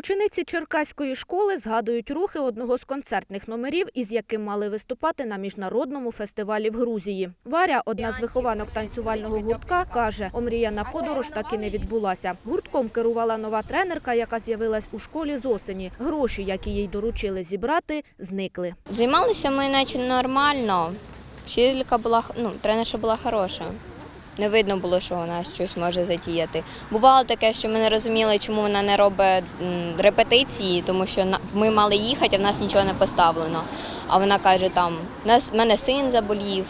Учениці Черкаської школи згадують рухи одного з концертних номерів, із яким мали виступати на міжнародному фестивалі в Грузії. Варя, одна з вихованок танцювального гуртка, каже, омріяна подорож так і не відбулася. Гуртком керувала нова тренерка, яка з'явилась у школі з осені. Гроші, які їй доручили зібрати, зникли. Займалися ми наче нормально. Вчителька була, ну, тренерша була хороша. Не видно було, що вона щось може затіяти. Бувало таке, що ми не розуміли, чому вона не робить репетиції, тому що ми мали їхати, а в нас нічого не поставлено. А вона каже, там, «У нас мене син заболів,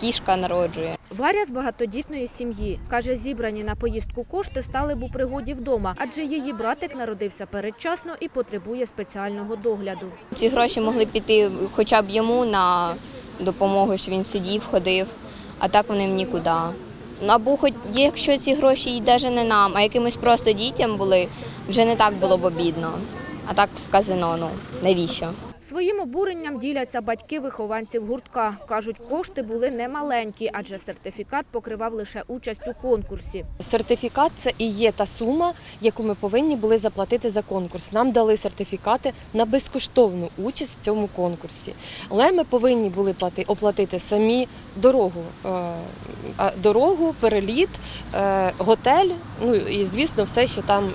кішка народжує. Варя з багатодітної сім'ї. Каже, зібрані на поїздку кошти стали б у пригоді вдома, адже її братик народився передчасно і потребує спеціального догляду. Ці гроші могли піти хоча б йому на допомогу, що він сидів, ходив, а так вони в нікуди. Або хоч якщо ці гроші і навіть не нам, а якимось просто дітям були, вже не так було б обідно. А так в казино, ну навіщо? Своїм обуренням діляться батьки вихованців гуртка. Кажуть, кошти були немаленькі, адже сертифікат покривав лише участь у конкурсі. Сертифікат це і є та сума, яку ми повинні були заплатити за конкурс. Нам дали сертифікати на безкоштовну участь в цьому конкурсі. Але ми повинні були плати- оплатити самі дорогу, е, дорогу, переліт, е, готель. Ну і звісно, все, що там е,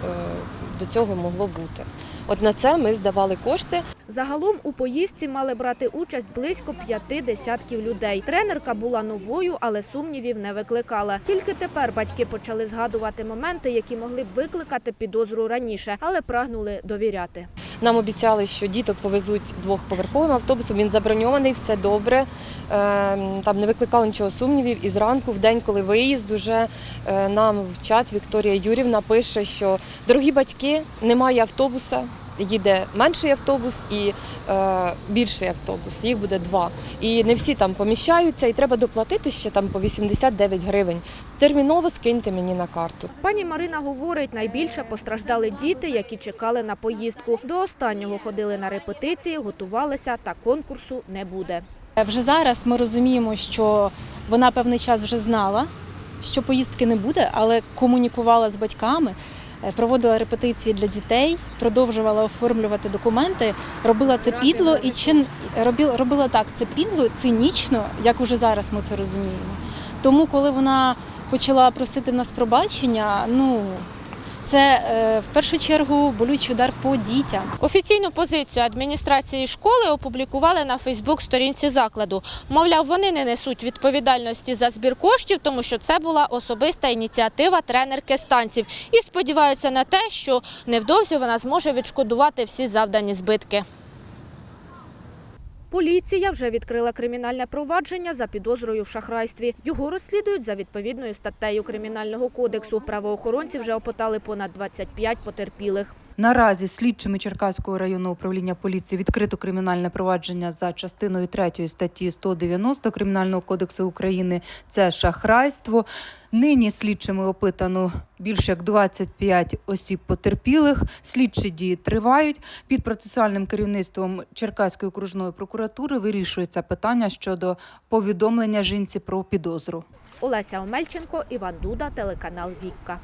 до цього могло бути. От на це ми здавали кошти. Загалом у поїздці мали брати участь близько п'яти десятків людей. Тренерка була новою, але сумнівів не викликала. Тільки тепер батьки почали згадувати моменти, які могли б викликати підозру раніше, але прагнули довіряти. Нам обіцяли, що діток повезуть двохповерховим автобусом. Він заброньований, все добре. Ем, Там не викликало нічого сумнівів. І зранку, в день, коли виїзд, уже е, нам в чат Вікторія Юрівна пише, що дорогі батьки, немає автобуса. Їде менший автобус і е, більший автобус. Їх буде два. І не всі там поміщаються, і треба доплатити ще там по 89 гривень. Терміново скиньте мені на карту. Пані Марина говорить, найбільше постраждали діти, які чекали на поїздку. До останнього ходили на репетиції, готувалися, та конкурсу не буде. Вже зараз ми розуміємо, що вона певний час вже знала, що поїздки не буде, але комунікувала з батьками, е, проводила репетиції для дітей, продовжувала оформлювати документи, робила це підло і чин робила, робила так це підло, цинічно, як уже зараз ми це розуміємо. Тому, коли вона почала просити в нас пробачення, ну це е, в першу чергу болючий удар по дітям. Офіційну позицію адміністрації школи опублікували на Фейсбук-сторінці закладу. Мовляв, вони не несуть відповідальності за збір коштів, тому що це була особиста ініціатива тренерки станців. І сподіваються на те, що невдовзі вона зможе відшкодувати всі завдані збитки. Поліція вже відкрила кримінальне провадження за підозрою в шахрайстві. Його розслідують за відповідною статтею Кримінального кодексу. Правоохоронці вже опитали понад 25 потерпілих. Наразі слідчими Черкаського районного управління поліції відкрито кримінальне провадження за частиною 3 статті 190 Кримінального кодексу України. Це шахрайство. Нині слідчими опитано більше як 25 осіб потерпілих. Слідчі дії тривають. Під процесуальним керівництвом Черкаської окружної прокуратури вирішується питання щодо повідомлення жінці про підозру. Олеся Омельченко, Іван Дуда, телеканал Вікка.